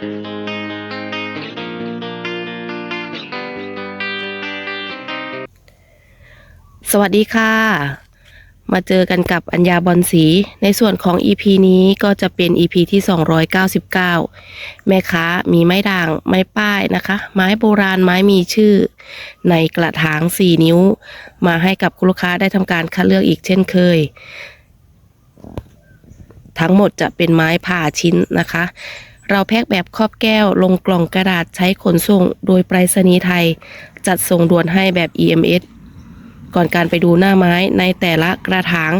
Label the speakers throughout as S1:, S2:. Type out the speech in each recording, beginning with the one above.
S1: สวัสดีค่ะ มาเจอกันกับอัญญาบอลสี ในส่วนของ EP นี้ก็จะเป็น EP ที่ 299 แม่ค้ามีไม้ด่างไม้ป้ายนะคะ ไม้โบราณไม้มีชื่อ ในกระถาง 4 นิ้ว มาให้กับคุณลูกค้าได้ทำการคัดเลือกอีกเช่นเคย ทั้งหมดจะเป็นไม้ผ่าชิ้นนะคะ เราแพ็คแบบครอบแก้ว ลงกล่องกระดาษใช้ขนส่ง โดยไปรษณีย์ไทย จัดส่งด่วนให้แบบ EMS ก่อนการไปดูหน้าไม้ในแต่ละกระถาง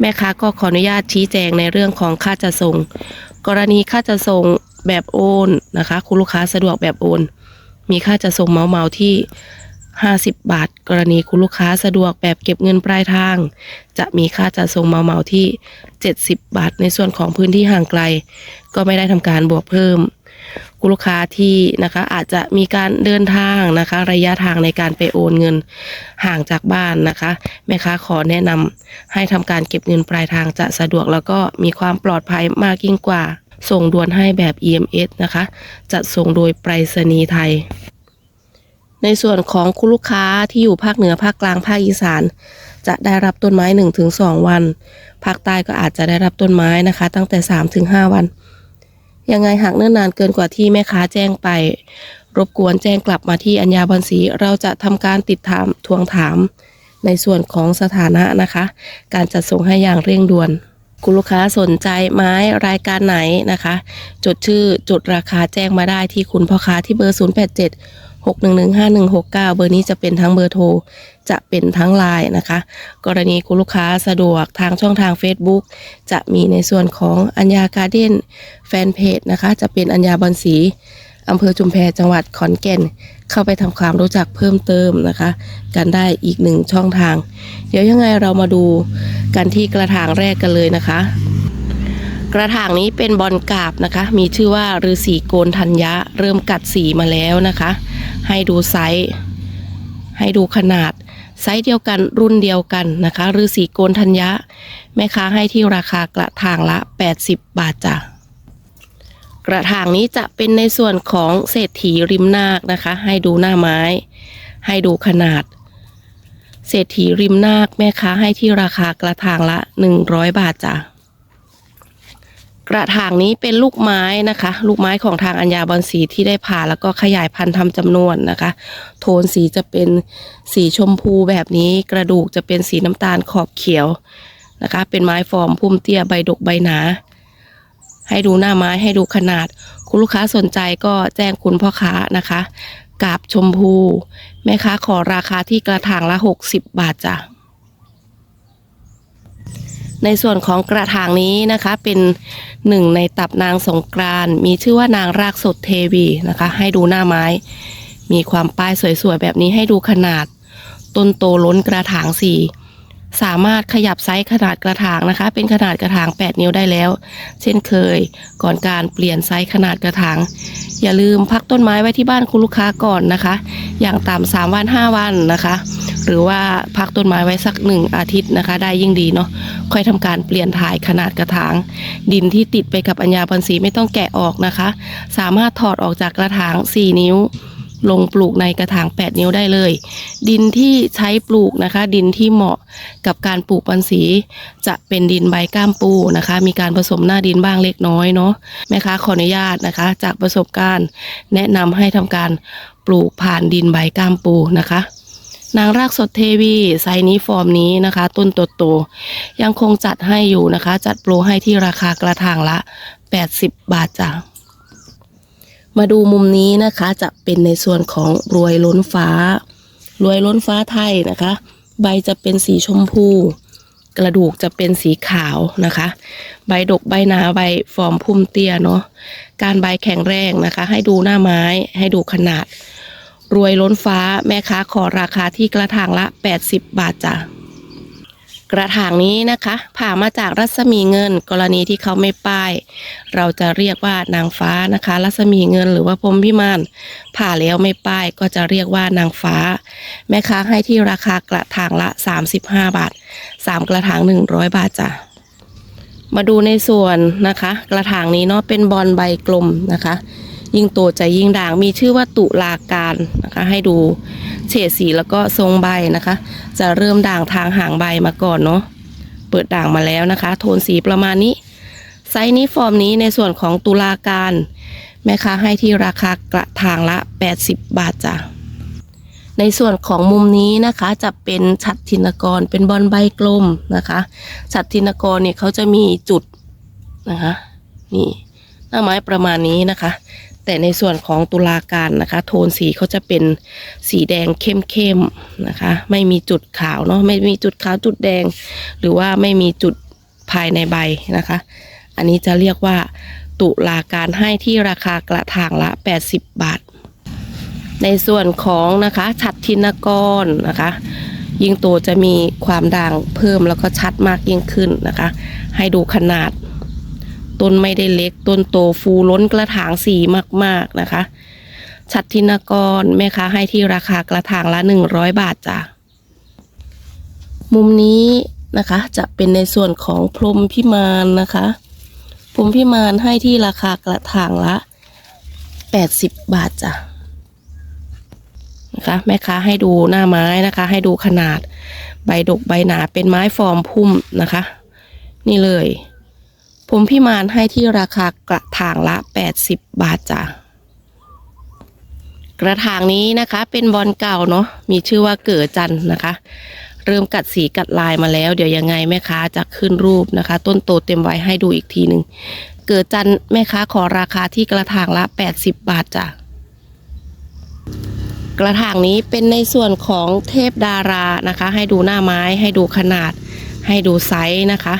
S1: แม่ค้าก็ขออนุญาตชี้แจงในเรื่องของค่าจะส่ง กรณีค่าจะส่งแบบโอนนะคะ คุณลูกค้าสะดวกแบบโอน มีค่าจะส่งเมาเมาที่ 50 บาท กรณีคุณลูกค้าสะดวกแบบเก็บเงินปลายทาง จะมีค่าจะส่งเมาเมาที่ 70 บาท ในส่วนของพื้นที่ห่างไกล ก็ไม่ได้ทำการบวกเพิ่ม คุณลูกค้าที่นะคะอาจจะมีการเดินทางนะคะ ระยะทางในการไปโอนเงินห่างจากบ้านนะคะ แม่ค้าขอแนะนำให้ทำการเก็บเงินปลายทางจะสะดวกแล้วก็มีความปลอดภัยมากยิ่งกว่า ส่งด่วนให้แบบ EMS นะคะจะส่งโดยไปรษณีย์ไทย ในส่วนของคุณลูกค้าที่อยู่ภาคเหนือภาคกลางภาคอีสาน จะได้รับต้นไม้ 1-2 วัน ภาคใต้ก็อาจจะได้รับต้นไม้นะคะ ตั้งแต่ 3-5 วัน ยังไงหากเนิ่นนานเกินกว่าที่แม่ค้าแจ้งไป รบกวนแจ้งกลับมาที่อัญญาบันสีเราจะทำการติดตามทวงถาม ในส่วนของสถานะนะคะ การจัดส่งให้อย่างเร่งด่วนคุณลูกค้าสนใจไม้รายการไหนนะคะ จดชื่อจดราคาแจ้งมาได้ที่คุณพ่อค้าที่เบอร์ 087 6115169 เบอร์นี้จะเป็นทั้งเบอร์โทร จะเป็นทั้งไลน์นะคะ กรณีคุณลูกค้าสะดวกทางช่องทาง Facebook จะมีในส่วนของอัญญาการ์เด้นแฟนเพจนะคะ จะเป็นอัญญาบอนสีอำเภอจุมแพจังหวัดขอนแก่น เข้าไปทำความรู้จักเพิ่มเติมนะคะ กันได้อีกหนึ่งช่องทาง เดี๋ยวยังไงเรามาดูกันที่กระถางแรกกันเลยนะคะ กระถางนี้เป็นบอลกาบนะคะ มีชื่อว่าฤาษีโกนธัญญะ เริ่มกัดสีมาแล้วนะคะ ให้ดูไซส์ให้ดูขนาด ไซส์เดียวกันรุ่นเดียวกันนะคะฤาษีโกนธัญญะ แม่ค้าให้ที่ราคากระถางละ 80 บาทจ้ะกระถางนี้จะเป็นในส่วนของเศรษฐีริมนาคนะคะ ให้ดูหน้าไม้ ให้ดูขนาด เศรษฐีริมนาคแม่ค้าให้ที่ราคากระถางละ 100 บาทจ้ะ กระถางนี้เป็นลูกไม้นะคะ ลูกไม้ของทางอัญญาบอลสีที่ได้ผ่าแล้วก็ขยายพันธุ์ทำจำนวนนะคะ โทนสีจะเป็นสีชมพูแบบนี้กระดูกจะเป็นสีน้ำตาลขอบเขียวนะคะ เป็นไม้ฟอร์มพุ่มเตี้ยใบดกใบหนาให้ดูหน้าไม้ให้ดูขนาด คุณลูกค้าสนใจก็แจ้งคุณพ่อค้านะคะกาบชมพู แม่ค้าขอราคาที่กระถางละ 60 บาทจ้ะ ในส่วนของกระถางนี้นะคะ เป็นหนึ่งในตับนางสงกรานมีชื่อว่านางรากสดเทวีนะคะ ให้ดูหน้าไม้ มีความป้ายสวยๆแบบนี้ให้ดูขนาด ต้นโตล้นกระถางสี่สามารถขยับไซส์ขนาดกระถางนะคะ เป็นขนาดกระถาง 8 นิ้วได้แล้ว เช่นเคย ก่อนการเปลี่ยนไซส์ขนาดกระถาง อย่าลืมพักต้นไม้ไว้ที่บ้านคุณลูกค้าก่อนนะคะ อย่างต่ำสามวันห้าวันนะคะ หรือว่าพักต้นไม้ไว้สักหนึ่งอาทิตย์นะคะ ได้ยิ่งดีเนาะค่อยทำการเปลี่ยนถ่ายขนาดกระถาง ดินที่ติดไปกับอัญญาบันสีไม่ต้องแกะออกนะคะ สามารถถอดออกจากกระถาง 4 นิ้ว ลงปลูกในกระถาง 8 นิ้วได้เลย ดินที่ใช้ปลูกนะคะ ดินที่เหมาะกับการปลูกบันสีจะเป็นดินใบก้ามปูนะคะ มีการผสมหน้าดินบ้างเล็กน้อยเนาะแม่ค้าขออนุญาตนะคะ จากประสบการณ์ แนะนำให้ทำการปลูกผ่านดินใบก้ามปูนะคะ นางรากสดเทวีไซนี้ฟอร์มนี้นะคะ ต้นโตๆยังคงจัดให้อยู่นะคะ จัดโปรให้ที่ราคากระถางละ 80 บาทจ้ะมาดูมุมนี้นะคะจะเป็นในส่วนของรวยล้นฟ้า รวยล้นฟ้าไทยนะคะ ใบจะเป็นสีชมพู กระดูกจะเป็นสีขาวนะคะ ใบดกใบหนาใบฟอร์มพุ่มเตี้ยเนาะการใบแข็งแรงนะคะ ให้ดูหน้าไม้ให้ดูขนาด รวยล้นฟ้าแม่ค้าขอราคาที่กระถางละ 80 บาทจ้ะกระถางนี้นะคะ ผ่ามาจากรัศมีเงิน กรณีที่เขาไม่ป้าย เราจะเรียกว่านางฟ้านะคะ รัศมีเงินหรือว่าพรมพิมานผ่าแล้วไม่ป้ายก็จะเรียกว่านางฟ้า แม่ค้าให้ที่ราคากระถางละ 35 บาท 3 กระถาง 100 บาทจ้ะมาดูในส่วนนะคะ กระถางนี้เนาะเป็นบอลใบกลมนะคะ ยิ่งโตจะยิ่งด่าง มีชื่อว่าตุลาการนะคะ ให้ดูเฉดสีแล้วก็ทรงใบนะคะ จะเริ่มด่างทางหางใบมาก่อนเนาะเปิดด่างมาแล้วนะคะ โทนสีประมาณนี้ไซส์นี้ฟอร์มนี้ในส่วนของตุลาการ แม่ค้าให้ที่ราคากระถางละ 80 บาทจ้ะในส่วนของมุมนี้นะคะจะเป็นฉัดทินกรเป็นบอลใบกลมนะคะฉัดทินกรเนี่ยเขาจะมีจุดนะคะนี่หน้าไม้ประมาณนี้นะคะ แต่ในส่วนของตุลาการนะคะ โทนสีเขาจะเป็นสีแดงเข้มๆนะคะ ไม่มีจุดขาวเนาะไม่มีจุดขาวจุดแดง หรือว่าไม่มีจุดภายในใบนะคะ อันนี้จะเรียกว่า ตุลาการให้ที่ราคากระถางละ 80 บาท ในส่วนของนะคะฉัดทินกรนะคะ ยิ่งโตจะมีความด่างเพิ่มแล้วก็ชัดมากยิ่งขึ้นนะคะ ให้ดูขนาด ต้นไม่ได้เล็ก ต้นโตฟูล้นกระถางสีมากๆนะคะ ชัดทินกรแม่ค้าให้ที่ราคากระถางละ 100 บาทจ้ะ มุมนี้นะคะจะเป็นในส่วนของพรมพิมานนะคะ พรมพิมานให้ที่ราคากระถางละ 80 บาทจ้ะนะคะแม่ค้าให้ดูหน้าไม้นะคะ ให้ดูขนาดใบดกใบหนาเป็นไม้ฟอร์มพุ่มนะคะ นี่เลย ผมพิมานให้ที่ราคากระถางละ 80 บาทจ้ะกระถางนี้นะคะ เป็นบอลเก่าเนาะมีชื่อว่าเก๋อจันนะคะ เริ่มกัดสีกัดลายมาแล้ว เดี๋ยวยังไงแม่ค้าจะขึ้นรูปนะคะ ต้นโตเต็มไว้ให้ดูอีกทีหนึ่งเก๋อจันแม่ค้าขอราคาที่กระถางละ 80 บาทจ้ะกระถางนี้เป็นในส่วนของเทพดารานะคะ ให้ดูหน้าไม้ให้ดูขนาด ให้ดูไซส์นะคะ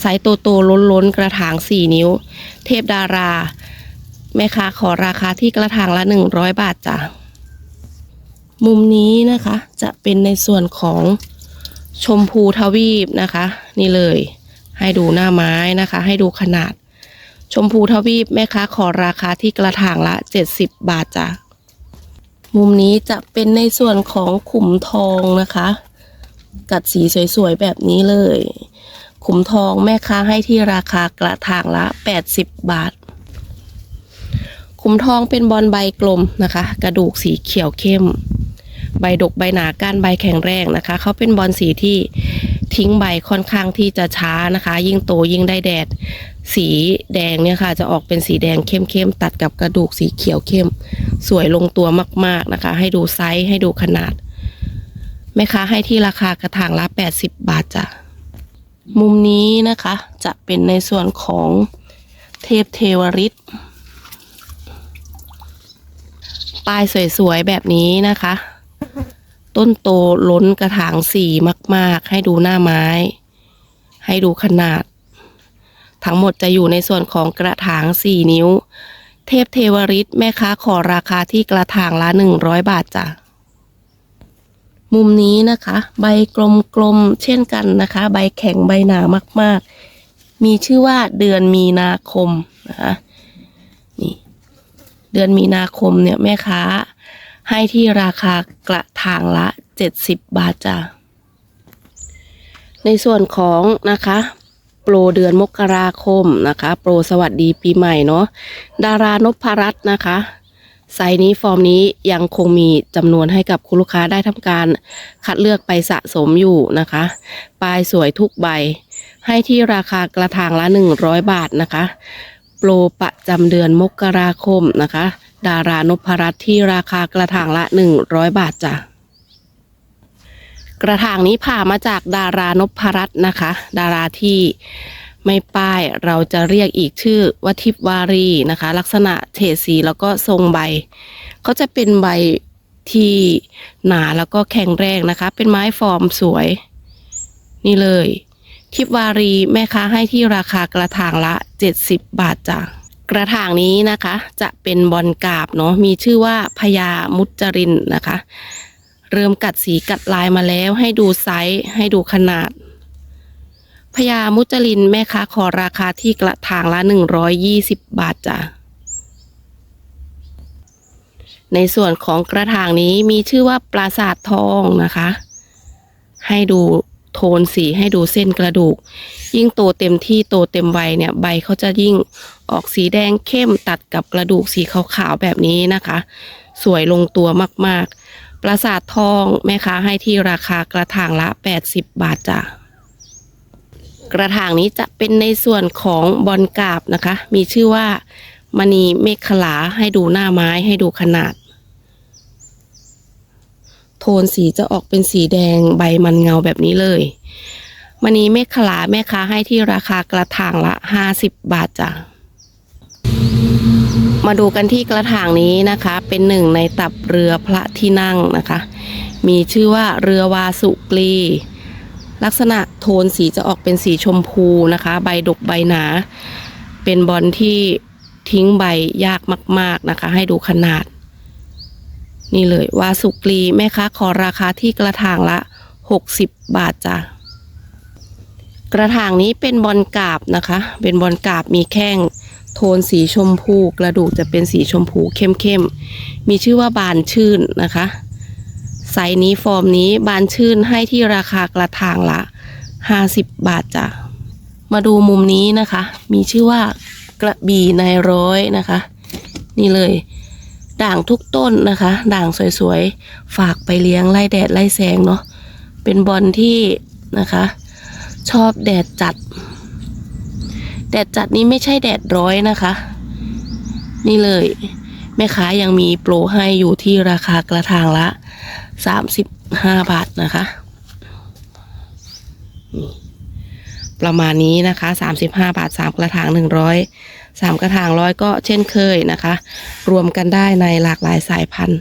S1: ไซส์โตโตล้นล้นๆกระถาง 4 นิ้ว เทพดารา แม่ค้าขอราคาที่กระถางละ 100 บาทจ้ะ มุมนี้นะคะจะเป็นในส่วนของชมพูทวีปนะคะ นี่เลย ให้ดูหน้าไม้นะคะ ให้ดูขนาด ชมพูทวีปแม่ค้าขอราคาที่กระถางละ 70 บาทจ้ะมุมนี้จะเป็นในส่วนของขุมทองนะคะ กัดสีสวยๆแบบนี้เลย ขุมทองแม่ค้าให้ที่ราคากระถางละ 80 บาท ขุมทองเป็นบอลใบกลมนะคะ กระดูกสีเขียวเข้ม ใบดกใบหนาก้านใบแข็งแรงนะคะ เขาเป็นบอลสีที่ทิ้งใบค่อนข้างที่จะช้านะคะ ยิ่งโตยิ่งได้แดด สีแดงเนี่ยค่ะ จะออกเป็นสีแดงเข้มๆตัดกับกระดูกสีเขียวเข้ม สวยลงตัวมากๆนะคะ ให้ดูไซส์ให้ดูขนาดแม่ค้าให้ที่ราคากระถางละ 80 บาทจ้ะ มุมนี้นะคะจะเป็นในส่วนของเทพเทวริตปลายสวยๆแบบนี้นะคะ ต้นโตล้นกระถางสีมาก ๆ ให้ดูหน้าไม้ ให้ดูขนาด ทั้งหมดจะอยู่ในส่วนของกระถาง4นิ้ว เทพเทวริตแม่ค้าขอราคาที่กระถางละ100บาทจ้ะ มุมนี้นะคะ ใบกลมๆเช่นกันนะคะ ใบแข็งใบหนามาก ๆ มีชื่อว่าเดือนมีนาคมนะคะนี่เดือนมีนาคมเนี่ยแม่ค้าให้ที่ราคากระถางละ 70 บาทจ้ะในส่วนของนะคะโปรเดือนมกราคมนะคะ โปรสวัสดีปีใหม่เนาะดารานพรัตน์นะคะ ไซส์นี้ฟอร์มนี้ยังคงมีจำนวนให้กับคุณลูกค้าได้ทำการคัดเลือกไปสะสมอยู่นะคะปลายสวยทุกใบ ให้ที่ราคากระถางละ 100 บาทนะคะ โปรประจำเดือนมกราคมนะคะ ดารานพรัตน์ที่ราคากระถางละ 100 บาทจ้ะกระถางนี้ผ่ามาจากดารานพรัตน์นะคะ ดาราที่ ไม่ป้ายเราจะเรียกอีกชื่อว่าทิพวารีนะคะ ลักษณะเฉดสีแล้วก็ทรงใบเขาจะเป็นใบที่หนาแล้วก็แข็งแรงนะคะ เป็นไม้ฟอร์มสวย นี่เลย ทิพวารีแม่ค้าให้ที่ราคากระถางละ 70 บาทจ้ะกระถางนี้นะคะ จะเป็นบอลกาบเนาะมีชื่อว่าพญามุจรินนะคะ เริ่มกัดสีกัดลายมาแล้วให้ดูไซส์ให้ดูขนาด พญามุจลินแม่ค้าขอราคาที่กระถางละ120บาทจ้ะ ในส่วนของกระถางนี้มีชื่อว่าปราสาททองนะคะ ให้ดูโทนสีให้ดูเส้นกระดูก ยิ่งโตเต็มที่โตเต็มวัยเนี่ย ใบเขาจะยิ่งออกสีแดงเข้มตัดกับกระดูกสีขาวๆแบบนี้นะคะ สวยลงตัวมากๆ ปราสาททองแม่ค้าให้ที่ราคากระถางละ 80 บาทจ้ะ กระถางนี้จะเป็นในส่วนของบอลกาบนะคะ มีชื่อว่ามณีเมฆขลาให้ดูหน้าไม้ให้ดูขนาด โทนสีจะออกเป็นสีแดงใบมันเงาแบบนี้เลยมณีเมฆขลาแม่ค้าให้ที่ราคากระถางละ50บาทจ้ะมาดูกันที่กระถางนี้นะคะ เป็นหนึ่งในตับเรือพระที่นั่งนะคะ มีชื่อว่าเรือวาสุกรี ลักษณะโทนสีจะออกเป็นสีชมพูนะคะ ใบดกใบหนา เป็นบอลที่ทิ้งใบยากมาก ๆนะคะ ให้ดูขนาด นี่เลยวาสุกรีแม่ค้าขอราคาที่กระถางละ 60 บาทจ้ะกระถางนี้เป็นบอลกาบนะคะ เป็นบอลกาบมีแข้งโทนสีชมพู กระดูกจะเป็นสีชมพูเข้มๆ มีชื่อว่าบานชื่นนะคะ ไซส์นี้ฟอร์มนี้บานชื่นให้ที่ราคากระถางละ50บาทจ้ะ มาดูมุมนี้นะคะ มีชื่อว่ากระบี่นายร้อยนะคะ นี่เลย ด่างทุกต้นนะคะ ด่างสวยๆ ฝากไปเลี้ยงไล่แดดไล่แสงเนาะเป็นบอลที่นะคะ ชอบแดดจัด แดดจัดนี้ไม่ใช่แดดร้อยนะคะ นี่เลยแม่ค้ายังมีโปรให้อยู่ที่ราคากระถางละ 35บห้าบาทนะคะ ประมาณนี้นะคะ35บห้าบาท3กระถาง100 3กระถางร้อยก็เช่นเคยนะคะ รวมกันได้ในหลากหลายสายพันธุ์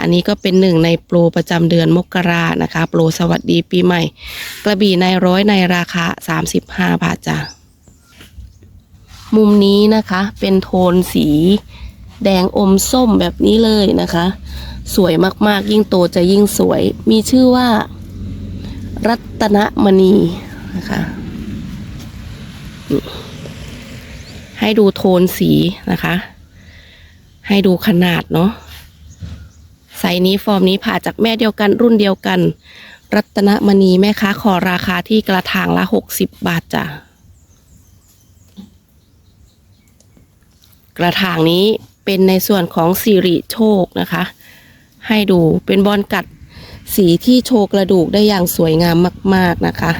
S1: อันนี้ก็เป็นหนึ่งในโปรประจำเดือนมกรานะคะ โปรสวัสดีปีใหม่ กระบี่ในร้อยในราคา 35 บาทจ้ะมุมนี้นะคะเป็นโทนสี แดงอมส้มแบบนี้เลยนะคะ สวยมากๆ ยิ่งโตจะยิ่งสวย มีชื่อว่า รัตนมณีนะคะให้ดูโทนสีนะคะ ให้ดูขนาดเนาะไซส์นี้ฟอร์มนี้ผ่าจากแม่เดียวกันรุ่นเดียวกัน รัตนมณีแม่ค้าขอราคาที่กระถางละ60บาทจ้ะกระถางนี้ เป็นในส่วนของสิริโชคนะคะ ให้ดูเป็นบอลกัดสีที่โชว์กระดูกได้อย่างสวยงามมาก ๆนะคะ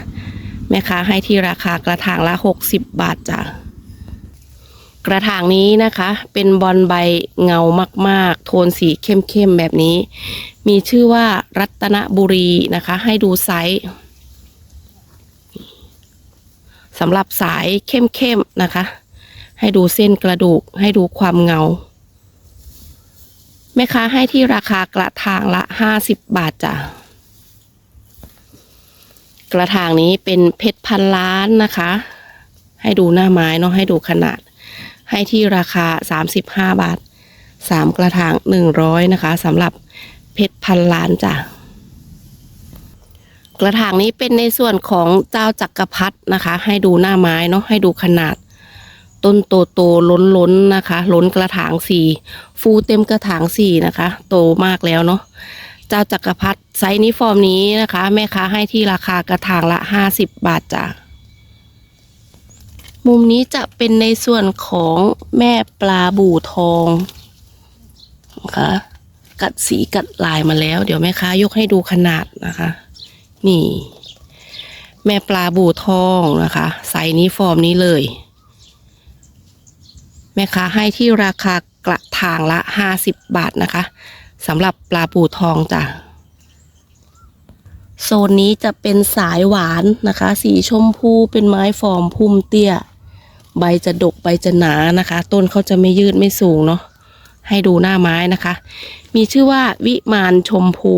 S1: แม่ค้าให้ที่ราคากระถางละ 60 บาทจ้ะกระถางนี้นะคะ เป็นบอลใบเงามาก ๆ โทนสีเข้ม ๆ แบบนี้ มีชื่อว่ารัตนบุรีนะคะ ให้ดูไซส์สำหรับสายเข้ม ๆ นะคะ ให้ดูเส้นกระดูกให้ดูความเงา แม่ค้าให้ที่ราคากระถางละ50บบาทจ้ะกระถางนี้เป็นเพชรพันล้านนะคะ ให้ดูหน้าไม้เนาะให้ดูขนาด ให้ที่ราคา35บห้าบาท3กระถาง100นะคะสำหรับเพชรพันล้านจ้ะกระถางนี้เป็นในส่วนของเจ้าจักรพรรดินะคะ ให้ดูหน้าไม้เนาะให้ดูขนาด ต้นโตโตล้นล้นๆนะคะ ล้นกระถางสี่ฟูเต็มกระถางสี่นะคะ โตมากแล้วเนาะเจ้าจักรพรรดิไซส์นี้ฟอร์มนี้นะคะ แม่ค้าให้ที่ราคากระถางละห้าสิบบาทจ้ะมุมนี้จะเป็นในส่วนของแม่ปลาบู่ทองนะคะกัดสีกัดลายมาแล้ว เดี๋ยวแม่ค้ายกให้ดูขนาดนะคะ นี่ แม่ปลาบู่ทองนะคะไซส์นี้ฟอร์มนี้เลย แม่ค้าให้ที่ราคากระถางละ 50 บาทนะคะสำหรับปลาปูทองจ้ะโซนนี้จะเป็นสายหวานนะคะ สีชมพูเป็นไม้ฟอร์มพุ่มเตี้ย ใบจะดกใบจะหนานะคะ ต้นเขาจะไม่ยืดไม่สูงเนาะให้ดูหน้าไม้นะคะ มีชื่อว่าวิมานชมพู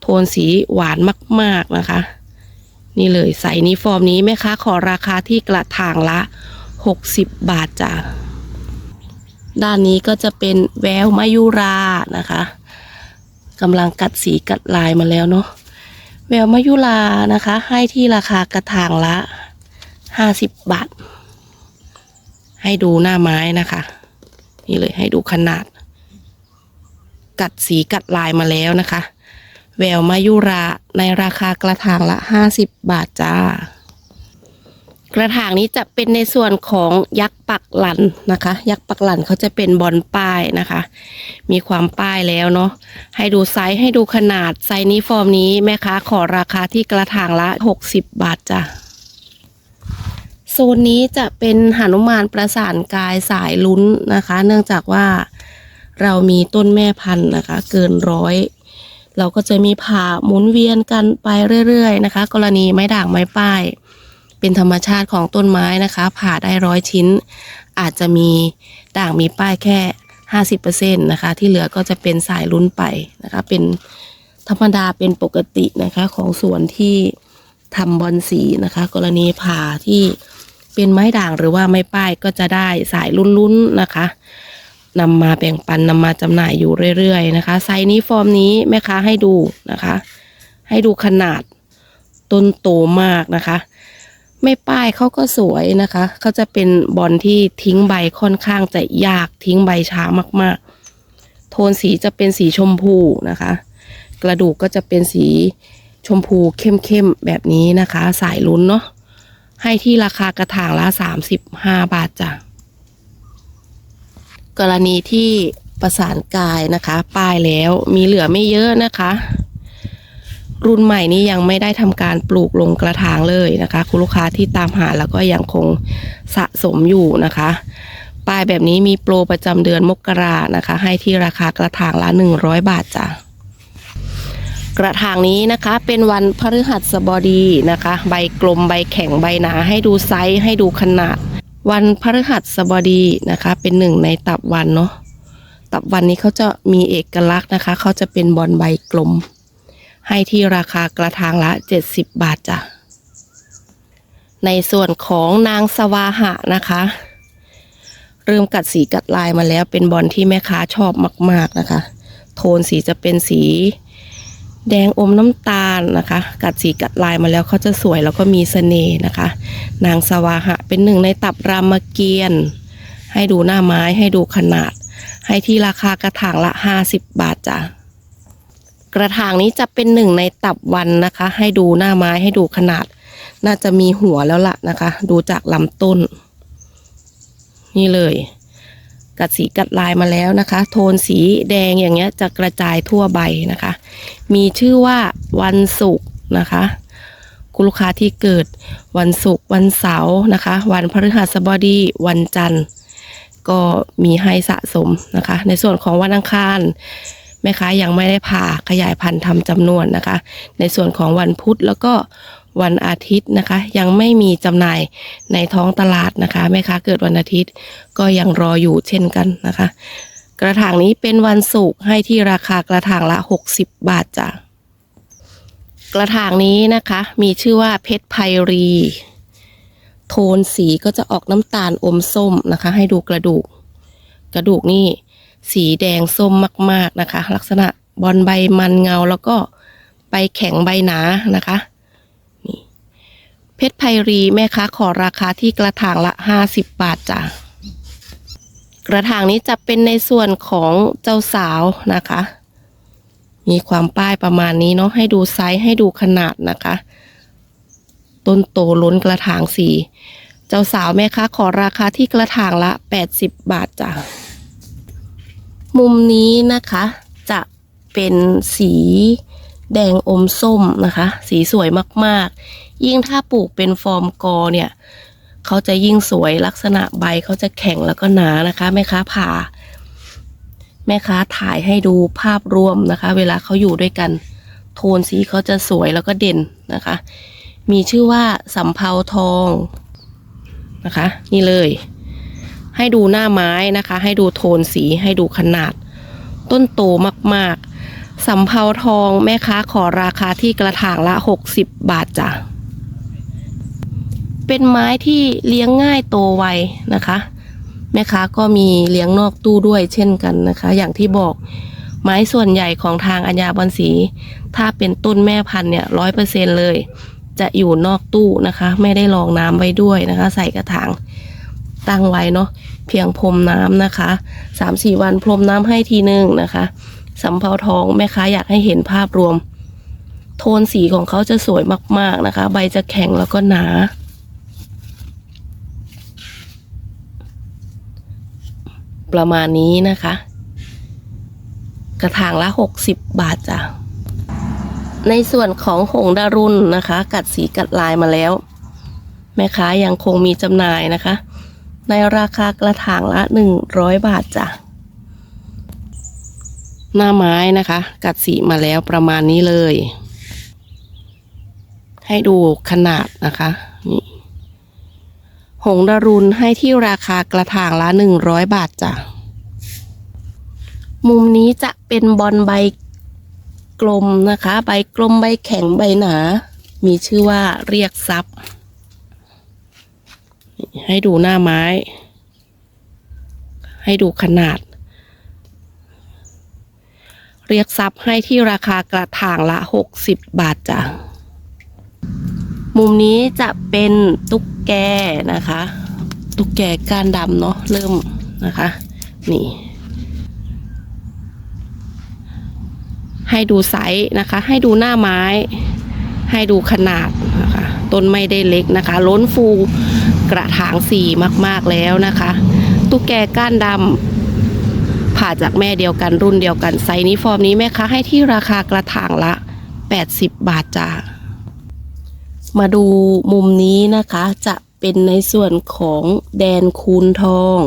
S1: โทนสีหวานมาก ๆนะคะ นี่เลยใส่นี้ฟอร์มนี้แม่ค้าขอราคาที่กระถางละ 60 บาทจ้ะด้านนี้ก็จะเป็นแววมายุรานะคะกำลังกัดสีกัดลายมาแล้วเนาะแววมายุรานะคะ ให้ที่ราคากระถางละ 50 บาท ให้ดูหน้าไม้นะคะ นี่เลยให้ดูขนาด กัดสีกัดลายมาแล้วนะคะ แววมายุราในราคากระถางละ 50 บาทจ้า กระถางนี้จะเป็นในส่วนของยักษ์ปักหลันนะคะ ยักษ์ปักหลันเขาจะเป็นบอลป้ายนะคะ มีความป้ายแล้วเนาะให้ดูไซส์ให้ดูขนาดไซส์นี้ฟอร์มนี้แม่ค้าขอราคาที่กระถางละ 60 บาทจ้ะโซนนี้จะเป็นหนุมานประสานกายสายลุ้นนะคะ เนื่องจากว่าเรามีต้นแม่พันธุ์นะคะ เกินร้อยเราก็จะมีผ่าหมุนเวียนกันไปเรื่อยๆนะคะ กรณีไม้ด่างไม้ป้าย เป็นธรรมชาติของต้นไม้นะคะ ผ่าได้ร้อยชิ้น อาจจะมีด่างมีป้ายแค่ 50%นะคะ ที่เหลือก็จะเป็นสายลุ้นไปนะคะ เป็นธรรมดาเป็นปกตินะคะของสวนที่ทำบอนสีนะคะ กรณีผ่าที่เป็นไม้ด่างหรือว่าไม้ป้ายก็จะได้สายลุ้นๆนะคะนำมาแบ่งปันนำมาจำหน่ายอยู่เรื่อยๆนะคะ ไซส์นี้ฟอร์มนี้แม่ค้าให้ดูนะคะ ให้ดูขนาดต้นโตมากนะคะ ไม่ป้ายเขาก็สวยนะคะเขาจะเป็นบอลที่ทิ้งใบค่อนข้างจะยากทิ้งใบช้ามากๆ โทนสีจะเป็นสีชมพูนะคะ กระดูกก็จะเป็นสีชมพูเข้มๆแบบนี้นะคะ สายลุ้นเนาะให้ที่ราคากระถางละ 35 บาทจ้ะกรณีที่ประสานกายนะคะ ป้ายแล้วมีเหลือไม่เยอะนะคะ รุ่นใหม่นี้ยังไม่ได้ทำการปลูกลงกระถางเลยนะคะ คุณลูกค้าที่ตามหาแล้วก็ยังคงสะสมอยู่นะคะ ป้ายแบบนี้มีโปรประจำเดือนมกรานะคะ ให้ที่ราคากระถางละ 100 บาทจ้ะกระถางนี้นะคะเป็นวันพฤหัสบดีนะคะ ใบกลมใบแข็งใบหนาให้ดูไซส์ให้ดูขนาด วันพฤหัสบดีนะคะ เป็นหนึ่งในตับวันเนาะตับวันนี้เขาจะมีเอกลักษณ์นะคะ เขาจะเป็นบอลใบกลม ให้ที่ราคากระถางละ 70 บาทจ้ะ ในส่วนของนางสวาหะนะคะ เริ่มกัดสีกัดลายมาแล้วเป็นบอลที่แม่ค้าชอบมาก ๆนะคะ โทนสีจะเป็นสีแดงอมน้ำตาลนะคะ กัดสีกัดลายมาแล้วเขาจะสวยแล้วก็มีเสน่ห์นะคะ นางสวาหะเป็นหนึ่งในตับรามเกียรติ์ให้ดูหน้าไม้ให้ดูขนาด ให้ที่ราคากระถางละ 50 บาทจ้ะ กระถางนี้จะเป็นหนึ่งในตับวันนะคะ ให้ดูหน้าไม้ให้ดูขนาด น่าจะมีหัวแล้วล่ะนะคะ ดูจากลำต้น นี่เลย กัดสีกัดลายมาแล้วนะคะ โทนสีแดงอย่างเงี้ย จะกระจายทั่วใบนะคะ มีชื่อว่าวันศุกร์นะคะคุณลูกค้าที่เกิดวันศุกร์วันเสาร์นะคะ วันพฤหัสบดีวันจันทร์ ก็มีให้สะสมนะคะ ในส่วนของวันอังคาร แม่ค้ายังไม่ได้ผ่าขยายพันธุ์ทำจำนวนนะคะ ในส่วนของวันพุธแล้วก็วันอาทิตย์นะคะ ยังไม่มีจำหน่ายในท้องตลาดนะคะแม่ค้าเกิดวันอาทิตย์ก็ยังรออยู่เช่นกันนะคะ กระถางนี้เป็นวันศุกร์ให้ที่ราคากระถางละ 60 บาทจ้ะกระถางนี้นะคะ มีชื่อว่าเพชรไพรี โทนสีก็จะออกน้ำตาลอมส้มนะคะ ให้ดูกระดูก กระดูกนี่ สีแดงส้มมาก ๆนะคะ ลักษณะบอลใบมันเงาแล้วก็ใบแข็งใบหนานะคะนี่เพชรไพรีแม่ค้าขอราคาที่กระถางละ 50 บาทจ้ะกระถางนี้จะเป็นในส่วนของเจ้าสาวนะคะ มีความป้ายประมาณนี้เนาะให้ดูไซส์ให้ดูขนาดนะคะ ต้นโตล้นกระถางสี เจ้าสาวแม่ค้าขอราคาที่กระถางละ 80 บาทจ้ะ มุมนี้นะคะ จะเป็นสีแดงอมส้มนะคะ สีสวยมากๆ ยิ่งถ้าปลูกเป็นฟอร์มกอเนี่ยเขาจะยิ่งสวยลักษณะใบเขาจะแข็งแล้วก็หนานะคะแม่ค้าผ่า แม่ค้าถ่ายให้ดูภาพรวมนะคะ เวลาเขาอยู่ด้วยกัน โทนสีเขาจะสวยแล้วก็เด่นนะคะ มีชื่อว่าสำเภาทองนะคะ นี่เลย ให้ดูหน้าไม้นะคะ ให้ดูโทนสีให้ดูขนาด ต้นโตมากๆสำเภาทองแม่ค้าขอราคาที่กระถางละ 60 บาทจ้ะเป็นไม้ที่เลี้ยงง่ายโตไวนะคะ แม่ค้าก็มีเลี้ยงนอกตู้ด้วยเช่นกันนะคะ อย่างที่บอกไม้ส่วนใหญ่ของทางอัญญาบอนสี ถ้าเป็นต้นแม่พันธุ์เนี่ยร้อยเปอร์เซ็นเลย จะอยู่นอกตู้นะคะ ไม่ได้รองน้ำไว้ด้วยนะคะ ใส่กระถาง ตั้งไว้เนาะเพียงพรมน้ำนะคะสามสี่วันพรมน้ำให้ทีนึงนะคะสำเภาทองแม่ค้าอยากให้เห็นภาพรวม โทนสีของเขาจะสวยมาก ๆนะคะ ใบจะแข็งแล้วก็หนา ประมาณนี้นะคะ กระถางละ 60 บาทจ้ะในส่วนของหงดารุนนะคะ กัดสีกัดลายมาแล้ว แม่ค้ายังคงมีจำหน่ายนะคะ ในราคากระถางละ 100 บาทจ้ะ หน้าไม้นะคะ กัดสีมาแล้วประมาณนี้เลย ให้ดูขนาดนะคะนี่หงดารุนให้ที่ราคากระถางละ 100 บาทจ้ะ มุมนี้จะเป็นบอลใบกลมนะคะ ใบกลมใบแข็งใบหนา มีชื่อว่าเรียกซับ ให้ดูหน้าไม้ ให้ดูขนาด เรียกซับให้ที่ราคากระถางละ 60 บาทจ้ะ มุมนี้จะเป็นตุ๊กแกนะคะ ตุ๊กแกก้านดำเนาะเริ่มนะคะ นี่ ให้ดูไซส์นะคะ ให้ดูหน้าไม้ ให้ดูขนาดนะคะ ต้นไม่ได้เล็กนะคะ ล้นฟู กระถางสีมากๆแล้วนะคะ ตุ๊กแกก้านดำผ่าจากแม่เดียวกันรุ่นเดียวกันไซส์นี้ฟอร์มนี้แม่ค้าให้ที่ราคากระถางละ 80 บาทจ้ามาดูมุมนี้นะคะจะเป็นในส่วนของแดนคูนทอง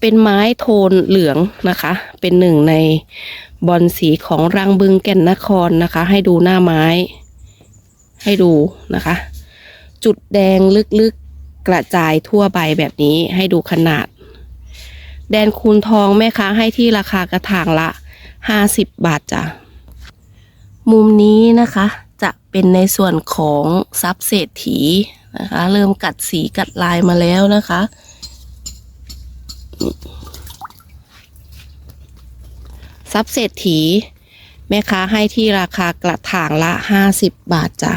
S1: เป็นไม้โทนเหลืองนะคะ เป็นหนึ่งในบอลสีของรังบึงแก่นนครนะคะ ให้ดูหน้าไม้ ให้ดูนะคะ จุดแดงลึกๆกระจายทั่วใบแบบนี้ให้ดูขนาด แดนคูนทองแม่ค้าให้ที่ราคากระถางละ50บบาทจ้ะ มุมนี้นะคะจะเป็นในส่วนของซับเศรษฐีนะคะ เริ่มกัดสีกัดลายมาแล้วนะคะ ซับเศรษฐี แม่ค้าให้ที่ราคากระถางละ50บาทจ้ะ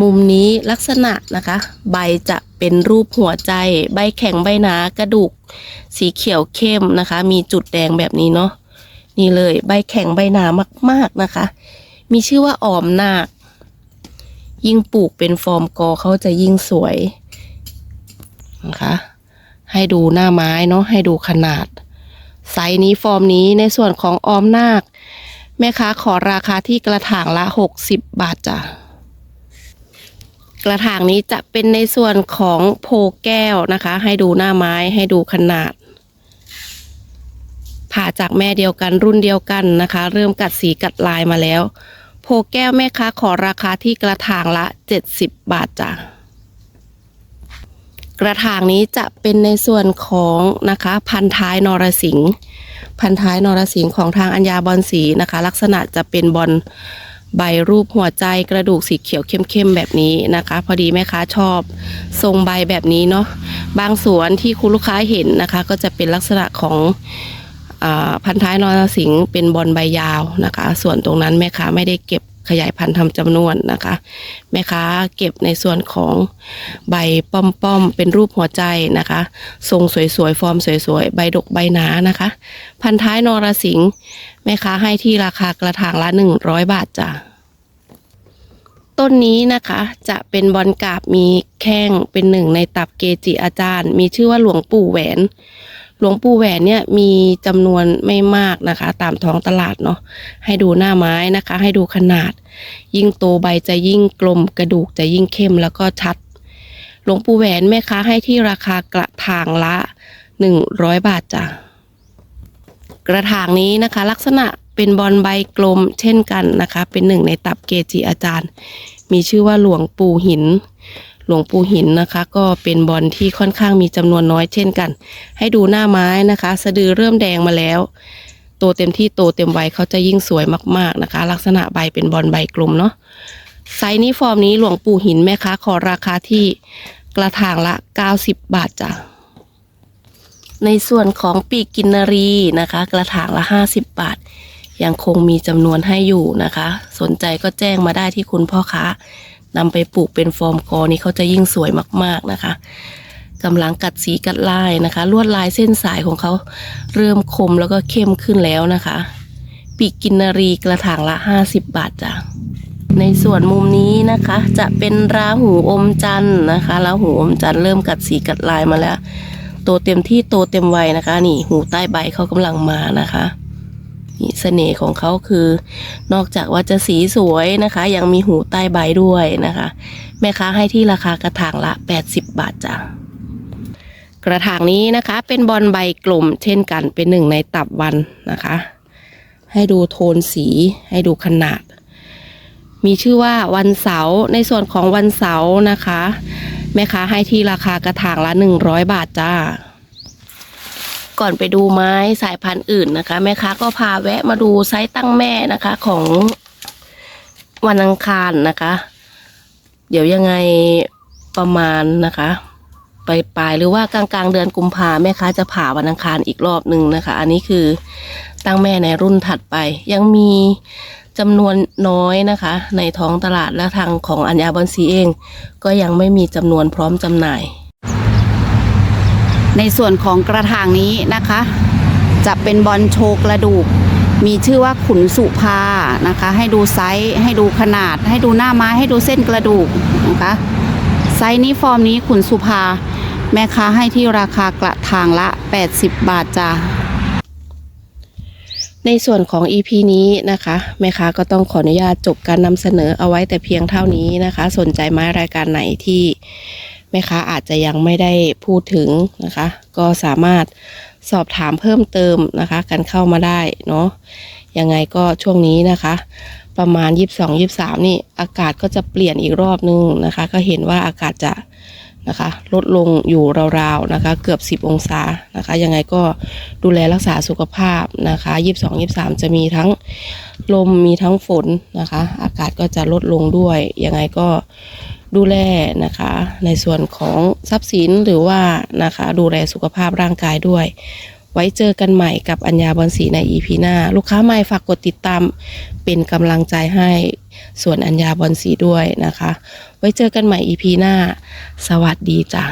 S1: มุมนี้ลักษณะนะคะ ใบจะเป็นรูปหัวใจ ใบแข็งใบหนากระดูก สีเขียวเข้มนะคะ มีจุดแดงแบบนี้เนาะนี่เลยใบแข็งใบหนามาก ๆนะคะ มีชื่อว่าออมนาคยิ่งปลูกเป็นฟอร์มกอเขาจะยิ่งสวยนะคะ ให้ดูหน้าไม้เนาะให้ดูขนาด ไซส์นี้ฟอร์มนี้ในส่วนของออมนาค แม่ค้าขอราคาที่กระถางละ 60 บาทจ้ะ กระถางนี้จะเป็นในส่วนของโพแก้วนะคะ ให้ดูหน้าไม้ให้ดูขนาด ผ่าจากแม่เดียวกันรุ่นเดียวกันนะคะ เริ่มกัดสีกัดลายมาแล้ว โพแก้วแม่ค้าขอราคาที่กระถางละ 70 บาทจ้ะกระถางนี้จะเป็นในส่วนของนะคะพันท้ายนรสิงพันท้ายนรสิงของทางอัญญาบอลสีนะคะ ลักษณะจะเป็นบอล ใบรูปหัวใจกระดูกสีเขียวเข้มๆแบบนี้นะคะ พอดีแม่ค้าชอบทรงใบแบบนี้เนาะบางสวนที่คุณลูกค้าเห็นนะคะ ก็จะเป็นลักษณะของอพันท้ายนรสิงห์เป็นบอลใบยาวนะคะ ส่วนตรงนั้นแม่ค้าไม่ได้เก็บ ขยายพันธุ์ทำจำนวนนะคะ แม่ค้าเก็บในส่วนของใบป้อมๆเป็นรูปหัวใจนะคะ ทรงสวยๆ ฟอร์มสวยๆ ใบดกใบหนานะคะ พันท้ายนรสิงห์แม่ค้าให้ที่ราคากระถางละ 100 บาทจ้ะต้นนี้นะคะจะเป็นบอลกาบมีแข้งเป็นหนึ่งในตับเกจิอาจารย์ มีชื่อว่าหลวงปู่แหวน หลวงปู่แหวนเนี่ยมีจำนวนไม่มากนะคะ ตามท้องตลาดเนาะให้ดูหน้าไม้นะคะ ให้ดูขนาด ยิ่งโตใบจะยิ่งกลม กระดูกจะยิ่งเข้มแล้วก็ชัด หลวงปู่แหวนแม่ค้าให้ที่ราคากระถางละ 100 บาทจ้ะกระถางนี้นะคะ ลักษณะเป็นบอลใบกลมเช่นกันนะคะ เป็นหนึ่งในตับเกจิอาจารย์ มีชื่อว่าหลวงปู่หิน ลวงปู่หินนะคะ ก็เป็นบอลที่ค่อนข้างมีจำนวนน้อยเช่นกัน ให้ดูหน้าไม้นะคะ สะดือเริ่มแดงมาแล้ว โตเต็มที่โตเต็มวัยเขาจะยิ่งสวยมากๆนะคะ ลักษณะใบเป็นบอลใบกลมเนาะไซส์นี้ฟอร์มนี้หลวงปู่หินแม่ค้าขอราคาที่กระถางละ 90 บาทจ้ะในส่วนของปีกกินนารีนะคะ กระถางละ 50 บาท ยังคงมีจำนวนให้อยู่นะคะ สนใจก็แจ้งมาได้ที่คุณพ่อค้า นำไปปลูกเป็นฟอร์มกอนี่เขาจะยิ่งสวยมากๆนะคะกำลังกัดสีกัดลายนะคะ ลวดลายเส้นสายของเขาเริ่มคมแล้วก็เข้มขึ้นแล้วนะคะ ปีกกินนารีกระถางละ 50 บาทจ้ะในส่วนมุมนี้นะคะ จะเป็นราหูอมจันทร์นะคะราหูอมจันทร์เริ่มกัดสีกัดลายมาแล้วโตเต็มที่โตเต็มวัยนะคะ นี่หูใต้ใบเขากำลังมานะคะ เสน่ห์ของเขาคือ นอกจากว่าจะสีสวยนะคะ ยังมีหูใต้ใบด้วยนะคะ แม่ค้าให้ที่ราคากระถางละ 80 บาทจ้ะกระถางนี้นะคะ เป็นบอลใบกลมเช่นกันเป็นหนึ่งในตับวันนะคะ ให้ดูโทนสีให้ดูขนาด มีชื่อว่าวันเสาร์ในส่วนของวันเสาร์นะคะ แม่ค้าให้ที่ราคากระถางละ 100 บาทจ้า ก่อนไปดูไม้สายพันธุ์อื่นนะคะ แม่ค้าก็พาแวะมาดูไซส์ตั้งแม่นะคะของวันอังคารนะคะ เดี๋ยวยังไงประมาณนะคะปลายปลายๆหรือว่ากลางกลางๆเดือนกุมภาแม่ค้าจะผ่าวันอังคารอีกรอบหนึ่งนะคะ อันนี้คือตั้งแม่ในรุ่นถัดไป ยังมีจำนวนน้อยนะคะ ในท้องตลาดและทางของอัญญาบอนซีเอง ก็ยังไม่มีจำนวนพร้อมจำหน่าย
S2: ในส่วนของกระถางนี้นะคะ จะเป็นบอลโชกระดูก มีชื่อว่าขุนสุภานะคะ ให้ดูไซส์ให้ดูขนาด ให้ดูหน้าไม้ให้ดูเส้นกระดูกนะคะไซส์นี้ฟอร์มนี้ขุนสุภา แม่ค้าให้ที่ราคากระถางละ 80 บาทจ้า
S1: ในส่วนของ EP นี้นะคะแม่ค้าก็ต้องขออนุญาตจบการนำเสนอเอาไว้แต่เพียงเท่านี้นะคะ สนใจไม้รายการไหนที่ แม่ค้าอาจจะยังไม่ได้พูดถึงนะคะ ก็สามารถสอบถามเพิ่มเติมนะคะ กันเข้ามาได้เนาะยังไงก็ช่วงนี้นะคะ ประมาณ 22 23 นี่อากาศก็จะเปลี่ยนอีกรอบนึงนะคะ ก็เห็นว่าอากาศจะนะคะลดลงอยู่ราวๆนะคะ เกือบ 10 องศานะคะ ยังไงก็ดูแลรักษาสุขภาพนะคะ 22 23 จะมีทั้งลมมีทั้งฝนนะคะ อากาศก็จะลดลงด้วย ยังไงก็ ดูแลนะคะ ในส่วนของทรัพย์สินหรือว่านะคะ ดูแลสุขภาพร่างกายด้วย ไว้เจอกันใหม่กับอัญญาบอลสีใน EP หน้า ลูกค้าใหม่ฝากกดติดตามเป็นกำลังใจให้ส่วนอัญญาบอลสีด้วยนะคะ ไว้เจอกันใหม่ EP หน้า สวัสดีจ้า